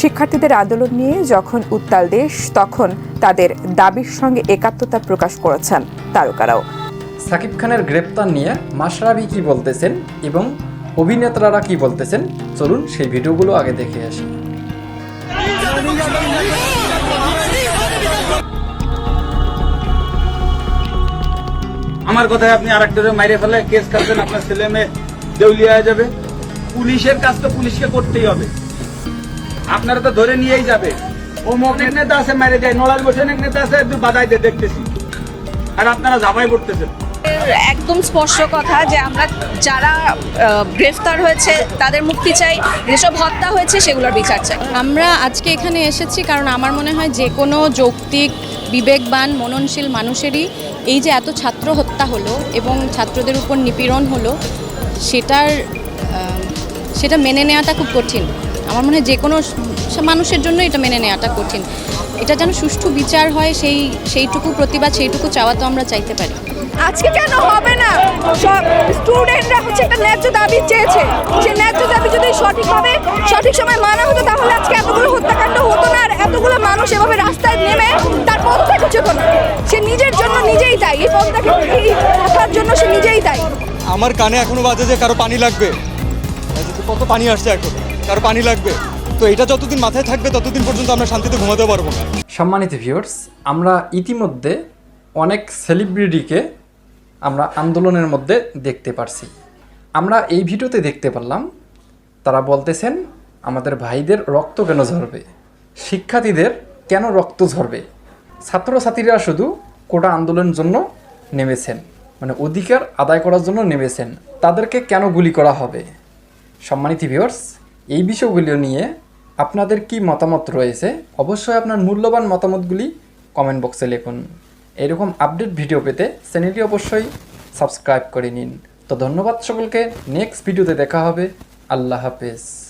শিক্ষার্থীদের আন্দোলন নিয়ে যখন উত্তাল দেশ তখন তাদের দাবির সঙ্গে একাত্মতা প্রকাশ করেছেন তারকারাও। সাকিব খানের গ্রেপ্তার নিয়ে মাশরাবি কি বলতেছেন এবং অভিনেতারা কি বলতেছেন চলুন সেই ভিডিওগুলো আগে দেখে আসি। আমার কথায় আপনি আর একটা মাইরে ফেলে কেস কাটবেন আপনার ছেলে মেয়ে দেউলিয়া যাবে। পুলিশের কাজ তো পুলিশকে করতেই হবে। আপনারা তো ধরে নিয়েই যাবে। ও মগনেক নেতা আছে মেরে যায় নড়াল বসে এক নেতা আছে বাধাই দিয়ে দেখতেছি। আর আপনারা জামাই পড়তেছেন। একদম স্পষ্ট কথা যে আমরা যারা গ্রেফতার হয়েছে তাদের মুক্তি চাই যেসব হত্যা হয়েছে সেগুলোর বিচার চাই। আমরা আজকে এখানে এসেছি কারণ আমার মনে হয় যে কোনো যৌক্তিক বিবেকবান মননশীল মানুষেরই এই যে এত ছাত্র হত্যা হলো এবং ছাত্রদের উপর নিপীড়ন হলো সেটার সেটা মেনে নেওয়াটা খুব কঠিন। আমার মনে হয় যে কোনো মানুষের জন্য এটা মেনে নেওয়াটা কঠিন। এটা যেন সুষ্ঠু বিচার হয় সেই সেইটুকু প্রতিবাদ সেইটুকু চাওয়া তো আমরা চাইতে পারি। আজকে কেন হবে না? সব স্টুডেন্টরা হচ্ছে একটা ন্যায্য দাবি চেয়েছে। সেই ন্যায্য দাবি যদি সঠিকভাবে সঠিক সময় মানা হতো তাহলে আজকে এতগুলো হত্যাকাণ্ড হতো না আর এতগুলো মানুষ এভাবে রাস্তায় নেমে তার পদত্যাগ হচ্ছে না। সে নিজের জন্য নিজেই দায়ী। এই পদত্যাগ এই কথার জন্য সে নিজেই দায়ী। আমার কানে এখনও বাজে যে কারও পানি লাগবে। যে কত পানি আসছে এখন? কারও পানি লাগবে। তো এটা যতদিন মাথায় থাকবে, ততদিন পর্যন্ত আমরা শান্তিতে ঘুমাতে পারব না। সম্মানিত ভিউয়ার্স আমরা ইতিমধ্যে অনেক সেলিব্রিটিকে আমরা আন্দোলনের মধ্যে দেখতে পারছি। আমরা এই ভিডিওতে দেখতে পারলাম, তারা বলতেছেন, আমাদের ভাইদের রক্ত কেন ঝরবে? শিক্ষার্থীদের কেন রক্ত ঝরবে? ছাত্রছাত্রীরা শুধু কোটা আন্দোলনের জন্য নেমেছেন মানে অধিকার আদায় করার জন্য নেমেছেন। তাদেরকে কেন গুলি করা হবে? সম্মানিত ভিউয়ার্স এই বিষয়গুলো নিয়ে আপনাদের কি মতামত রয়েছে? অবশ্যই আপনার মূল্যবান মতামতগুলি কমেন্ট বক্সে লিখুন। এরকম আপডেট ভিডিও পেতে চ্যানেলটি অবশ্যই সাবস্ক্রাইব করে নিন। তো ধন্যবাদ সকলকে। নেক্সট ভিডিওতে দেখা হবে। আল্লাহ হাফেজ।